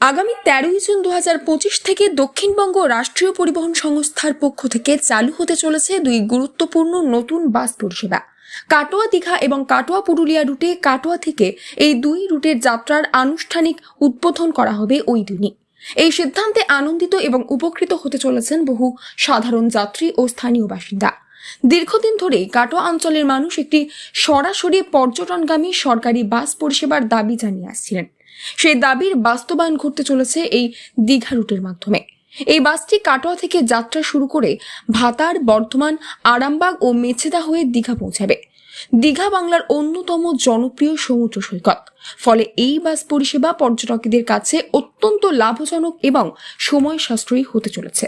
আগামী তেরোই জুন দু পঁচিশ থেকে দক্ষিণবঙ্গ রাষ্ট্রীয় পরিবহন সংস্থার পক্ষ থেকে চালু হতে চলেছে দুই গুরুত্বপূর্ণ নতুন বাস পরিষেবা। কাটোয়া দীঘা এবং কাটোয়া পুরুলিয়া রুটে কাটোয়া থেকে এই দুই রুটের যাত্রার আনুষ্ঠানিক উদ্বোধন করা হবে ওই দিনই। এই সিদ্ধান্তে আনন্দিত এবং উপকৃত হতে চলেছেন বহু সাধারণ যাত্রী ও স্থানীয় বাসিন্দা। দীর্ঘদিন ধরেই কাটোয়া অঞ্চলের মানুষ একটি সরাসরি পর্যটনগামী সরকারি বাস পরিষেবার দাবি জানিয়ে আসছিলেন। সেই দাবির বাস্তবায়ন ঘটতে চলেছে এই দীঘা রুটের মাধ্যমে। এই বাসটি কাটোয়া থেকে যাত্রা শুরু করে ভাতার, বর্ধমান, আরামবাগ ও মেছেদা হয়ে দীঘা পৌঁছাবে। দীঘা বাংলার অন্যতম জনপ্রিয় সমুদ্র সৈকত। ফলে এই বাস পরিষেবা পর্যটকদের কাছে অত্যন্ত লাভজনক এবং সময় সাশ্রয়ী হতে চলেছে।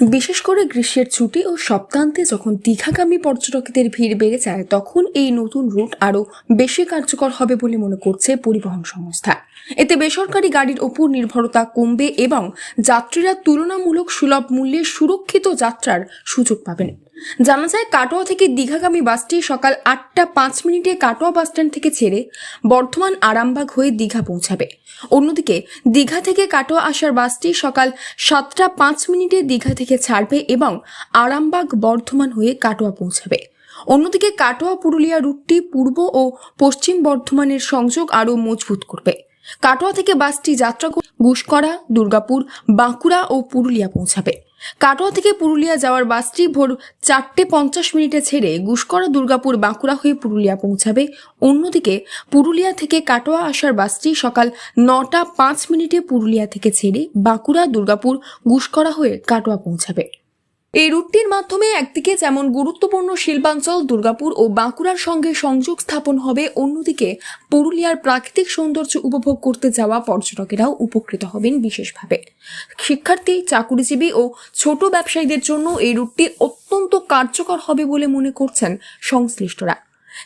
বিশেষ করে গ্রীষ্মের ছুটি ও সপ্তাহান্তে যখন দীঘাগামী পর্যটকদের ভিড় বেড়ে যায়, তখন এই নতুন রুট আরও বেশি কার্যকর হবে বলে মনে করছে পরিবহন সংস্থা। এতে বেসরকারি গাড়ির ওপর নির্ভরতা কমবে এবং যাত্রীরা তুলনামূলক সুলভ মূল্যে সুরক্ষিত যাত্রার সুযোগ পাবেন। জানা যায় কাটোয়া থেকে দীঘাগামী বাসটি সকাল আটটা পাঁচ মিনিটে কাটোয়া বাসস্ট্যান্ড থেকে ছেড়ে বর্ধমান আরামবাগ হয়ে দীঘা পৌঁছাবে। অন্যদিকে দীঘা থেকে কাটোয়া আসার বাসটি সকাল সাতটা পাঁচ মিনিটে দীঘা থেকে ছাড়বে এবং আরামবাগ বর্ধমান হয়ে কাটোয়া পৌঁছাবে। অন্যদিকে কাটোয়া পুরুলিয়া রুটটি পূর্ব ও পশ্চিম বর্ধমানের সংযোগ আরও মজবুত করবে। কাটোয়া থেকে বাসটি যাত্রা করে গুসকরা, দুর্গাপুর, বাঁকুড়া ও পুরুলিয়া পৌঁছাবে। কাটোয়া থেকে পুরুলিয়া যাওয়ার বাসটি ভোর চারটে পঞ্চাশ মিনিটে ছেড়ে গুসকরা দুর্গাপুর বাঁকুড়া হয়ে পুরুলিয়া পৌঁছাবে। অন্যদিকে পুরুলিয়া থেকে কাটোয়া আসার বাসটি সকাল নটা পাঁচ মিনিটে পুরুলিয়া থেকে ছেড়ে বাঁকুড়া, দুর্গাপুর গুসকরা হয়ে কাটোয়া পৌঁছাবে। এই রুটটির মাধ্যমে একদিকে যেমন গুরুত্বপূর্ণ শিল্পাঞ্চল দুর্গাপুর ও বাঁকুড়ার সঙ্গে সংযোগ স্থাপন হবে, অন্যদিকে পুরুলিয়ার প্রাকৃতিক সৌন্দর্য উপভোগ করতে যাওয়া পর্যটকেরাও উপকৃত হবেন বিশেষভাবে। শিক্ষার্থী, চাকুরিজীবী ও ছোট ব্যবসায়ীদের জন্য এই রুটটি অত্যন্ত কার্যকর হবে বলে মনে করছেন সংশ্লিষ্টরা।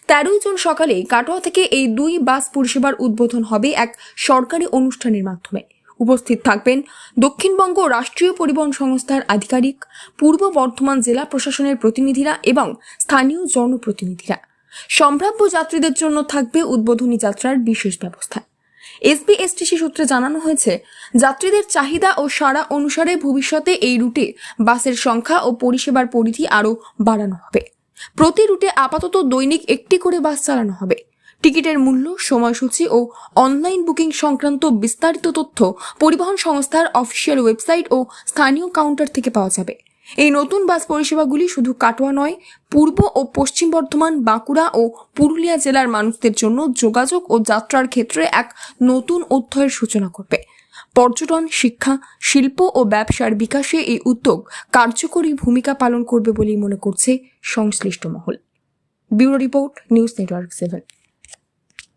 তেরোই জুন সকালে কাটোয়া থেকে এই দুই বাস পরিষেবার উদ্বোধন হবে এক সরকারি অনুষ্ঠানের মাধ্যমে। উপস্থিত থাকবেন দক্ষিণবঙ্গ রাষ্ট্রীয় পরিবহন সংস্থার আধিকারিক, পূর্ব বর্ধমান জেলা প্রশাসনের প্রতিনিধিরা এবং স্থানীয় জনপ্রতিনিধিরা। সম্ভাব্য যাত্রীদের জন্য থাকবে উদ্বোধনী যাত্রার বিশেষ ব্যবস্থা। এসবিএসটিসি সূত্রে জানানো হয়েছে, যাত্রীদের চাহিদা ও সাড়া অনুসারে ভবিষ্যতে এই রুটে বাসের সংখ্যা ও পরিষেবার পরিধি আরও বাড়ানো হবে। প্রতি রুটে আপাতত দৈনিক একটি করে বাস চালানো হবে। টিকিটের মূল্য, সময়সূচি ও অনলাইন বুকিং সংক্রান্ত বিস্তারিত তথ্য পরিবহন সংস্থার অফিসিয়াল ওয়েবসাইট ও স্থানীয় কাউন্টার থেকে পাওয়া যাবে। এই নতুন বাস পরিষেবাগুলি শুধু কাটোয়া নয়, পূর্ব ও পশ্চিম বর্ধমান, বাঁকুড়া ও পুরুলিয়া জেলার মানুষদের জন্য যোগাযোগ ও যাত্রার ক্ষেত্রে এক নতুন অধ্যায়ের সূচনা করবে। পর্যটন, শিক্ষা, শিল্প ও ব্যবসার বিকাশে এই উদ্যোগ কার্যকরী ভূমিকা পালন করবে বলেই মনে করছে সংশ্লিষ্ট মহল। Bureau report, news network seven.